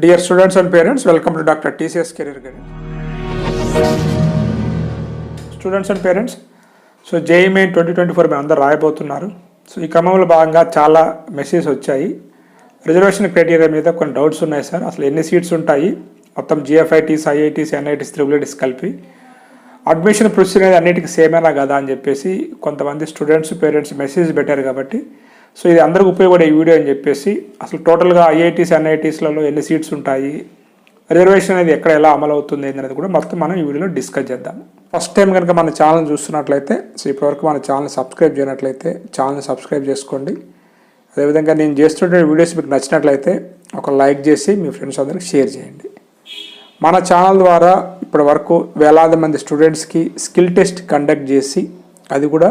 Dear students and parents welcome to doctor TCS career guidance students and parents so JEE main twenty twenty four మేము అందరూ రాయబోతున్నారు. So ఈ క్రమంలో భాగంగా చాలా message వచ్చాయి. రిజర్వేషన్ క్రైటీరియా మీద కొన్ని డౌట్స్ ఉన్నాయి సార్. అసలు ఎన్ని సీట్స్ ఉంటాయి? మొత్తం జిఎఫ్ఐటీస్ ఐఐటీస్ ఎన్ఐటీస్ త్రిబుల్ కలిపి. అడ్మిషన్ ప్రొసీజర్ అనేది అన్నిటికీ సేమేనా కదా అని చెప్పేసి కొంతమంది స్టూడెంట్స్ పేరెంట్స్ మెసేజ్ పెట్టారు కాబట్టి సో ఇది అందరికి ఉపయోగపడే వీడియో అని చెప్పేసి అసలు టోటల్గా ఐఐటీస్ ఎన్ఐటీస్లలో ఎన్ని సీట్స్ ఉంటాయి రిజర్వేషన్ అనేది ఎక్కడ ఎలా అమలు అవుతుంది అనేది కూడా మొత్తం మనం ఈ వీడియోలో డిస్కస్ చేద్దాం. ఫస్ట్ టైం కనుక మన ఛానల్ చూస్తున్నట్లయితే సో ఇప్పటివరకు మన ఛానల్ సబ్స్క్రైబ్ చేయనట్లయితే ఛానల్ సబ్స్క్రైబ్ చేసుకోండి. అదేవిధంగా నేను చేస్తున్న వీడియోస్ మీకు నచ్చినట్లయితే ఒక లైక్ చేసి మీ ఫ్రెండ్స్ అందరికి షేర్ చేయండి. మన ఛానల్ ద్వారా ఇప్పటి వరకు వేలాది మంది స్టూడెంట్స్కి స్కిల్ టెస్ట్ కండక్ట్ చేసి అది కూడా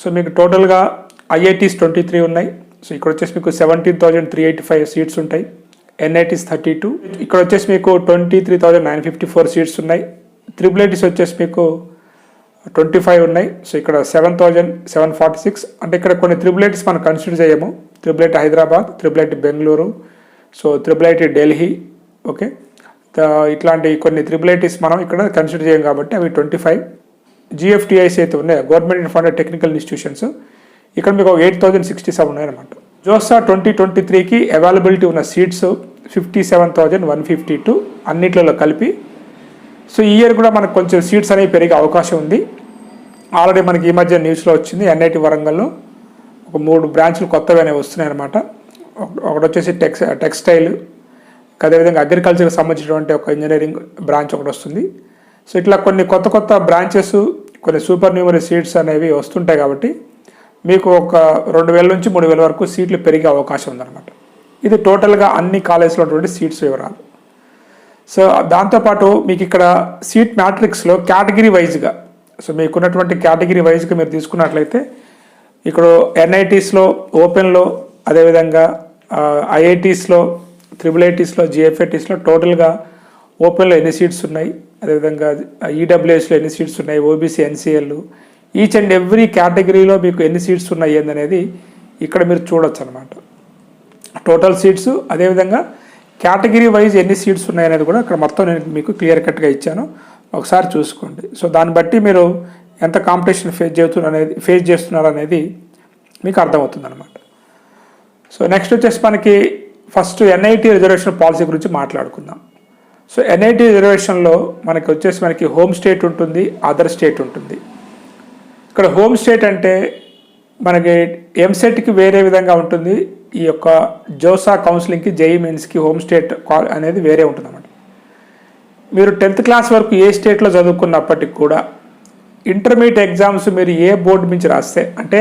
సో మీకు టోటల్గా ఐఐటీస్ ట్వంటీ త్రీ ఉన్నాయి. సో ఇక్కడ వచ్చేసి మీకు seventeen thousand three eighty five seats ఉంటాయి. NITs thirty two. ఇక్కడ వచ్చేసి మీకు twenty three thousand nine fifty four seats ఉన్నాయి. త్రిబుల్ ఐటీస్ వచ్చేసి మీకు ట్వంటీ ఫైవ్ ఉన్నాయి. సో ఇక్కడ seven thousand seven forty six. అంటే ఇక్కడ కొన్ని త్రిబుల్ ఐటీస్ మనం కన్సిడర్ చేయము. Triple IT Hyderabad triple IT Bengaluru so triple IT Delhi okay? ఇట్లాంటి కొన్ని త్రిబుల్ ఐటీస్ మనం ఇక్కడ కన్సిడర్ చేయం కాబట్టి అవి ట్వంటీ ఫైవ్. జిఎఫ్టిఐస్ అయితే ఉన్నాయి. గవర్నమెంట్ ఫండెడ్ టెక్నికల్ ఇన్స్టిట్యూషన్స్ ఇక్కడ మీకు ఎయిట్ థౌజండ్ సిక్స్టీ సెవెన్ ఉన్నాయన్నమాట. జోసా ట్వంటీ ట్వంటీ త్రీకి అవైలబిలిటీ ఉన్న seats fifty seven thousand one fifty two అన్నిట్లలో కలిపి. సో ఈ ఇయర్ కూడా మనకు కొంచెం సీట్స్ అనేవి పెరిగే అవకాశం ఉంది. ఆల్రెడీ మనకి ఈ మధ్య న్యూస్లో వచ్చింది ఎన్ఐటి వరంగల్లో. ఒక మూడు బ్రాంచ్లు కొత్తవి అనేవి వస్తున్నాయి అనమాట ఒకటి వచ్చేసి టెక్స్ టెక్స్టైల్ అదేవిధంగా అగ్రికల్చర్కి సంబంధించినటువంటి ఒక ఇంజనీరింగ్ బ్రాంచ్ ఒకటి వస్తుంది. సో ఇట్లా కొన్ని కొత్త కొత్త బ్రాంచెస్ కొన్ని సూపర్ న్యూమరీ సీట్స్ అనేవి వస్తుంటాయి కాబట్టి మీకు ఒక రెండు వేల నుంచి మూడు వేల వరకు సీట్లు పెరిగే అవకాశం ఉందన్నమాట. ఇది టోటల్గా అన్ని కాలేజ్లో ఉన్నటువంటి సీట్స్ వివరాలు. సో దాంతోపాటు మీకు ఇక్కడ సీట్ మ్యాట్రిక్స్లో కేటగిరీ వైజ్గా సో మీకున్నటువంటి కేటగిరీ వైజ్గా మీరు తీసుకున్నట్లయితే ఇక్కడ ఎన్ఐటీస్లో ఓపెన్లో అదేవిధంగా ఐఐటీస్లో త్రిబుల్ ఐటీస్లో జిఎఫ్ఐటీస్లో టోటల్గా ఓపెన్లో ఎన్ని సీట్స్ ఉన్నాయి? అదేవిధంగా ఈడబ్ల్యూఎస్లో ఎన్ని సీట్స్ ఉన్నాయి? OBC NCL each and every కేటగిరీలో మీకు ఎన్ని సీట్స్ ఉన్నాయి అనేది ఇక్కడ మీరు చూడొచ్చు అనమాట టోటల్ సీట్స్ అదేవిధంగా కేటగిరీ వైజ్ ఎన్ని సీట్స్ ఉన్నాయనేది కూడా ఇక్కడ మొత్తం నేను మీకు క్లియర్ కట్గా ఇచ్చాను. ఒకసారి చూసుకోండి. సో దాన్ని బట్టి మీరు ఎంత కాంపిటీషన్ ఫేస్ చేస్తున్నారు అనేది ఫేస్ చేస్తున్నారు అనేది మీకు అర్థమవుతుంది అనమాట సో నెక్స్ట్ వచ్చేసి మనకి ఫస్ట్ ఎన్ఐటి రిజర్వేషన్ పాలసీ గురించి మాట్లాడుకుందాం. సో ఎన్ఐటి రిజర్వేషన్లో మనకి వచ్చేసి మనకి హోమ్ స్టేట్ ఉంటుంది అదర్ స్టేట్ ఉంటుంది. ఇక్కడ హోమ్ స్టేట్ అంటే మనకి ఎంసెట్కి వేరే విధంగా ఉంటుంది ఈ యొక్క జోసా కౌన్సిలింగ్కి జేఈ మెయిన్స్కి హోమ్ స్టేట్ అనేది వేరే ఉంటుంది అన్నమాట మీరు టెన్త్ క్లాస్ వరకు ఏ స్టేట్లో చదువుకున్నప్పటికి కూడా ఇంటర్మీడియట్ ఎగ్జామ్స్ మీరు ఏ బోర్డు నుంచి రాస్తే అంటే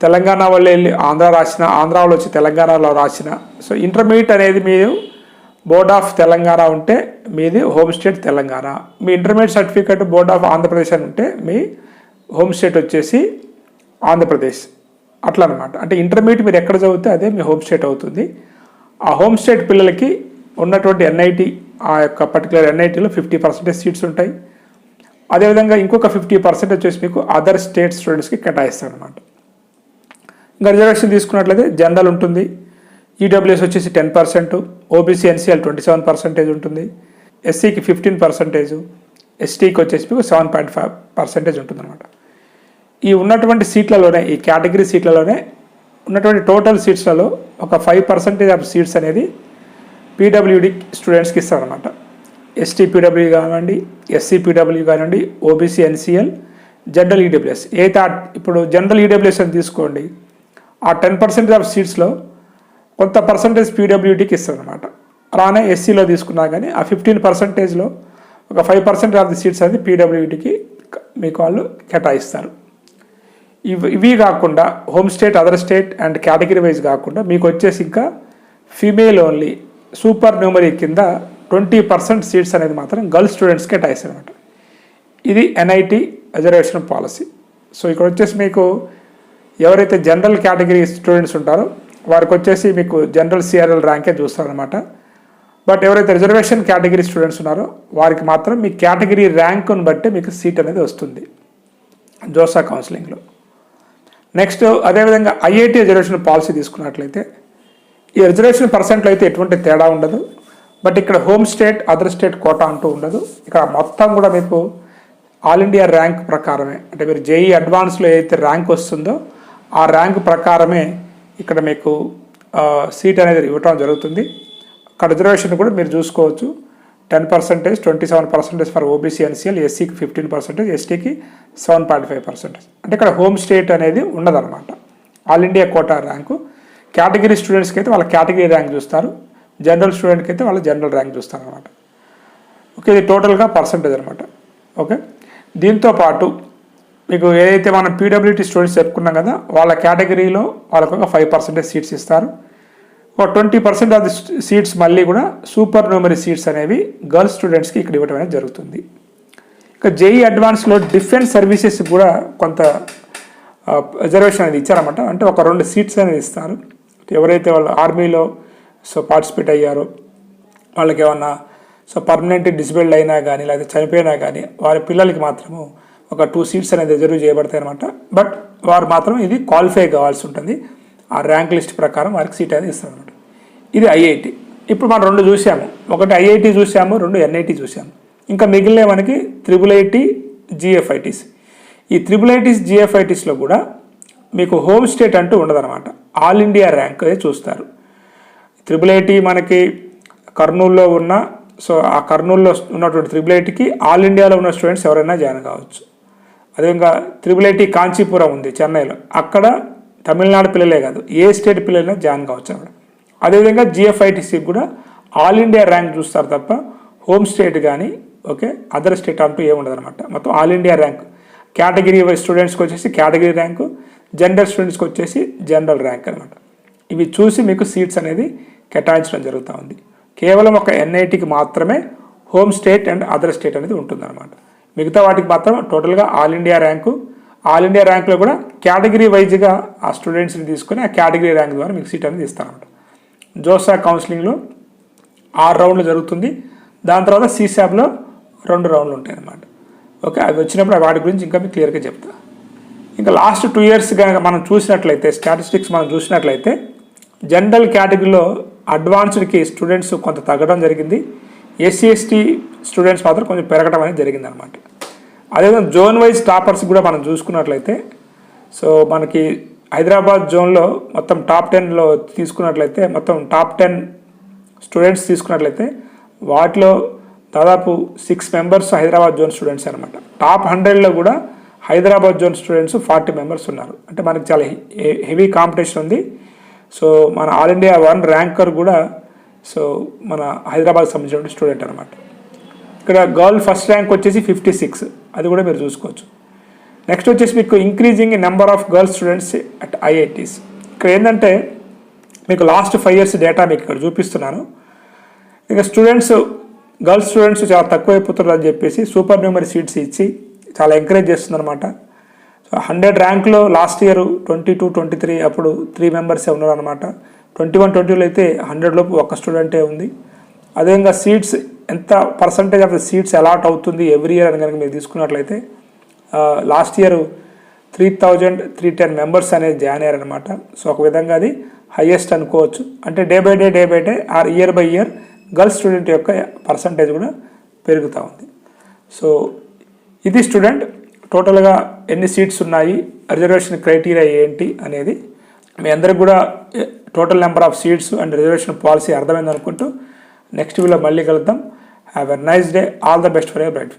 తెలంగాణ వాళ్ళు వెళ్ళి ఆంధ్ర రాసిన ఆంధ్ర వాళ్ళు వచ్చి తెలంగాణలో రాసిన సో ఇంటర్మీడియట్ అనేది మీరు బోర్డ్ ఆఫ్ తెలంగాణ ఉంటే మీది home state Telangana. Me intermediate certificate board of Andhra Pradesh అని ఉంటే మీ హోమ్ స్టేట్ వచ్చేసి ఆంధ్రప్రదేశ్. అట్లా అనమాట అంటే ఇంటర్మీడియట్ మీరు ఎక్కడ చదివితే అదే మీ హోమ్ స్టేట్ అవుతుంది. ఆ హోమ్ స్టేట్ పిల్లలకి ఉన్నటువంటి ఎన్ఐటి ఆ యొక్క పర్టికులర్ ఎన్ఐటీలో ఫిఫ్టీ పర్సెంటేజ్ సీట్స్ ఉంటాయి. అదేవిధంగా ఇంకొక ఫిఫ్టీ పర్సెంట్ వచ్చేసి మీకు అదర్ స్టేట్ స్టూడెంట్స్కి కేటాయిస్తారు అనమాట ఇంకా రిజర్వేషన్ తీసుకున్నట్లయితే జనరల్ ఉంటుంది. ఈడబ్ల్యూఎస్ వచ్చేసి ten percent OBC NCL twenty seven percentage ఉంటుంది. ఎస్సీకి ఫిఫ్టీన్ పర్సెంటేజ్ ఎస్టీకి వచ్చేసి మీకు సెవెన్ పాయింట్ ఫైవ్ పర్సెంటేజ్ ఉంటుందన్నమాట. ఈ ఉన్నటువంటి సీట్లలోనే ఈ కేటగిరీ సీట్లలోనే ఉన్నటువంటి టోటల్ సీట్స్లలో ఒక ఫైవ్ పర్సెంటేజ్ ఆఫ్ సీట్స్ అనేది పీడబ్ల్యూడి స్టూడెంట్స్కి ఇస్తారనమాట ఎస్టీ పీడబ్ల్యూ కానివ్వండి ఎస్సీ పీడబ్ల్యూ కానివ్వండి ఓబీసీ ఎన్సీఎల్ జనరల్ ఈడబ్ల్యూఎస్ ఏ ఇప్పుడు జనరల్ ఈడబ్ల్యూఎస్ అని తీసుకోండి ఆ టెన్ పర్సెంటేజ్ ఆఫ్ సీట్స్లో కొంత పర్సంటేజ్ పీడబ్ల్యూడీకి ఇస్తారనమాట అలానే ఎస్సీలో తీసుకున్నా కానీ ఆ ఫిఫ్టీన్ పర్సెంటేజ్లో ఒక five percent of the seats అనేది పీడబ్ల్యూడీకి మీకు వాళ్ళు కేటాయిస్తారు. ఇవి ఇవి కాకుండా home state other state and category wise కాకుండా మీకు వచ్చేసి ఇంకా ఫీమేల్ ఓన్లీ సూపర్ న్యూమరీ కింద ట్వంటీ పర్సెంట్ సీట్స్ అనేది మాత్రం గర్ల్స్ స్టూడెంట్స్ కేటాయిస్తారు అనమాట ఇది ఎన్ఐటి రిజర్వేషన్ పాలసీ సో ఇక్కడ వచ్చేసి మీకు ఎవరైతే జనరల్ కేటగిరీ స్టూడెంట్స్ ఉంటారో వారికి వచ్చేసి మీకు జనరల్ సిఆర్ఎల్ ర్యాంకే చూస్తారనమాట బట్ ఎవరైతే రిజర్వేషన్ కేటగిరీ స్టూడెంట్స్ ఉన్నారో వారికి మాత్రం మీ కేటగిరీ ర్యాంకును బట్టి మీకు సీట్ అనేది వస్తుంది. జోసా కౌన్సిలింగ్లో నెక్స్ట్ అదేవిధంగా ఐఐటి రిజర్వేషన్ పాలసీ తీసుకున్నట్లయితే ఈ రిజర్వేషన్ పర్సెంట్లో అయితే ఎటువంటి తేడా ఉండదు. బట్ ఇక్కడ home state other state quota అంటూ ఉండదు. ఇక్కడ మొత్తం కూడా మీకు ఆల్ ఇండియా ర్యాంక్ ప్రకారమే. అంటే మీరు జేఈ అడ్వాన్స్లో ఏదైతే ర్యాంక్ వస్తుందో ఆ ర్యాంక్ ప్రకారమే ఇక్కడ మీకు సీట్ అనేది ఇవ్వటం జరుగుతుంది. అక్కడ రిజర్వేషన్ కూడా మీరు చూసుకోవచ్చు. Ten percentage twenty seven percentage for OBC NCL ఎస్సీకి fifteen percentage ఎస్టీకి సెవెన్ పాయింట్ ఫైవ్ పర్సెంటేజ్. అంటే ఇక్కడ హోమ్ స్టేట్ అనేది ఉండదన్నమాట all India quota rank. Category స్టూడెంట్స్కి అయితే వాళ్ళ కేటగిరీ ర్యాంక్ చూస్తారు. జనరల్ స్టూడెంట్కి అయితే వాళ్ళ జనరల్ ర్యాంక్ చూస్తారు అనమాట ఓకే ఇది టోటల్గా పర్సంటేజ్ అనమాట ఓకే? దీంతో పాటు మీకు ఏదైతే మనం పీడబ్ల్యూటీ స్టూడెంట్స్ చెప్పుకున్నాం కదా వాళ్ళ కేటగిరీలో వాళ్ళకు ఒక ఫైవ్ పర్సెంటేజ్ సీట్స్ ఇస్తారు. ఒక twenty percent of the seats మళ్ళీ కూడా సూపర్ న్యూమరీ సీట్స్ అనేవి గర్ల్స్ స్టూడెంట్స్కి ఇక్కడ ఇవ్వడం అనేది జరుగుతుంది. ఇక జేఈ అడ్వాన్స్లో డిఫెన్స్ సర్వీసెస్ కూడా కొంత రిజర్వేషన్ అనేది ఇచ్చారన్నమాట. అంటే ఒక రెండు సీట్స్ అనేది ఇస్తారు. ఎవరైతే వాళ్ళు ఆర్మీలో సో పార్టిసిపేట్ అయ్యారో వాళ్ళకి ఏమన్నా సో పర్మనెంట్ డిసబిల్డ్ అయినా కానీ లేకపోతే చనిపోయినా కానీ వారి పిల్లలకి మాత్రము ఒక టూ సీట్స్ అనేది రిజర్వ్ చేయబడతాయి అనమాట బట్ వారు మాత్రం ఇది క్వాలిఫై కావాల్సి ఉంటుంది. ఆ ర్యాంక్ లిస్ట్ ప్రకారం వారికి సీట్ అనేది ఇస్తారనమాట ఇది ఐఐటి ఇప్పుడు మనం రెండు చూసాము ఒకటి ఐఐటి చూసాము రెండు ఎన్ఐటి చూసాము ఇంకా మిగిలిన మనకి త్రిబుల్ ఐటీ జిఎఫ్ఐటీస్ ఈ త్రిబుల్ ఐటీస్ జిఎఫ్ఐటీస్లో కూడా మీకు హోమ్ స్టేట్ అంటూ ఉండదన్నమాట. ఆల్ ఇండియా ర్యాంక్ అదే చూస్తారు. త్రిబుల్ ఐటీ మనకి కర్నూలులో ఉన్న సో ఆ కర్నూలులో ఉన్నటువంటి త్రిబుల్ ఐటీకి ఆల్ ఇండియాలో ఉన్న స్టూడెంట్స్ ఎవరైనా జాయిన్ కావచ్చు. అదేవిధంగా త్రిబుల్ ఐటీ కాంచీపురం ఉంది చెన్నైలో. అక్కడ తమిళనాడు పిల్లలే కాదు ఏ స్టేట్ పిల్లలైనా జాయిన్ కావచ్చు అక్కడ. అదేవిధంగా జిఎఫ్ఐటీసీకి కూడా ఆల్ ఇండియా ర్యాంక్ చూస్తారు తప్ప హోమ్ స్టేట్ కానీ ఓకే అదర్ స్టేట్ అంటూ ఏముండదు అనమాట మొత్తం ఆల్ ఇండియా ర్యాంక్. కేటగిరీ స్టూడెంట్స్కి వచ్చేసి కేటగిరీ ర్యాంకు జనరల్ స్టూడెంట్స్కి వచ్చేసి జనరల్ ర్యాంక్ అనమాట ఇవి చూసి మీకు సీట్స్ అనేది కేటాయించడం జరుగుతూ ఉంది. కేవలం ఒక ఎన్ఐటికి మాత్రమే home state and other state అనేది ఉంటుందన్నమాట. మిగతా వాటికి మాత్రం టోటల్గా all India rank all India ర్యాంక్లో కూడా కేటగిరీ వైజ్గా ఆ స్టూడెంట్స్ని తీసుకొని ఆ కేటగిరీ ర్యాంక్ ద్వారా మీకు సీట్ అనేది ఇస్తారన్నమాట. జోసా కౌన్సిలింగ్లో ఆరు రౌండ్లు జరుగుతుంది. దాని తర్వాత సీసాబ్లో రెండు రౌండ్లు ఉంటాయి అన్నమాట ఓకే అవి వచ్చినప్పుడు వాటి గురించి ఇంకా మీకు క్లియర్గా చెప్తా. ఇంకా లాస్ట్ టూ ఇయర్స్ కనుక మనం చూసినట్లయితే స్టాటిస్టిక్స్ మనం చూసినట్లయితే జనరల్ కేటగిరీలో అడ్వాన్స్డ్కి స్టూడెంట్స్ కొంత తగ్గడం జరిగింది. ఎస్సీ ఎస్టీ స్టూడెంట్స్ మాత్రం కొంచెం పెరగడం అనేది జరిగింది అనమాట అదేవిధంగా జోన్ వైజ్ టాపర్స్ కూడా మనం చూసుకున్నట్లయితే సో మనకి హైదరాబాద్ జోన్లో మొత్తం టాప్ టెన్లో తీసుకున్నట్లయితే మొత్తం టాప్ టెన్ స్టూడెంట్స్ తీసుకున్నట్లయితే వాటిలో దాదాపు six members Hyderabad zone students అనమాట టాప్ హండ్రెడ్లో కూడా Hyderabad zone students forty members ఉన్నారు. అంటే మనకి చాలా హెవీ కాంపిటీషన్ ఉంది. సో మన ఆల్ ఇండియా వన్ ర్యాంకర్ కూడా సో మన హైదరాబాద్ సంబంధించిన స్టూడెంట్ అనమాట ఇక్కడ గర్ల్ ఫస్ట్ ర్యాంక్ వచ్చేసి ఫిఫ్టీ సిక్స్ అది కూడా మీరు చూసుకోవచ్చు. నెక్స్ట్ వచ్చేసి మీకు increasing number of girls students at IITs ఇక్కడ ఏంటంటే మీకు లాస్ట్ ఫైవ్ ఇయర్స్ డేటా మీకు ఇక్కడ చూపిస్తున్నాను. ఇక స్టూడెంట్స్ గర్ల్స్ స్టూడెంట్స్ చాలా తక్కువైపోతున్నారు అని చెప్పేసి సూపర్ న్యూమరీ సీట్స్ ఇచ్చి చాలా ఎంకరేజ్ చేస్తుందన్నమాట so hundred ర్యాంక్లో last year twenty two twenty three అప్పుడు త్రీ మెంబర్సే ఉన్నారనమాట ట్వంటీ వన్ ట్వంటీలో అయితే హండ్రెడ్ లోపు ఒక్క స్టూడెంటే ఉంది. అదేవిధంగా సీట్స్ ఎంత percentage of the seats allot అవుతుంది ఎవ్రీ ఇయర్ అని కనుక మీరు తీసుకున్నట్లయితే last year three thousand three ten members అనేది జాయిన్ అయ్యారనమాట సో ఒక విధంగా అది హయ్యెస్ట్ అనుకోవచ్చు. అంటే day by day day by day or year by year girls student యొక్క పర్సంటేజ్ కూడా పెరుగుతూ ఉంది. సో ఇది స్టూడెంట్ టోటల్గా ఎన్ని సీట్స్ ఉన్నాయి రిజర్వేషన్ క్రైటీరియా ఏంటి అనేది మీ అందరికి కూడా total number of seats and reservation policy అర్థమైంది అనుకుంటూ నెక్స్ట్ వీడియో మళ్ళీ కలుద్దాం. Have a nice day all the best for your bright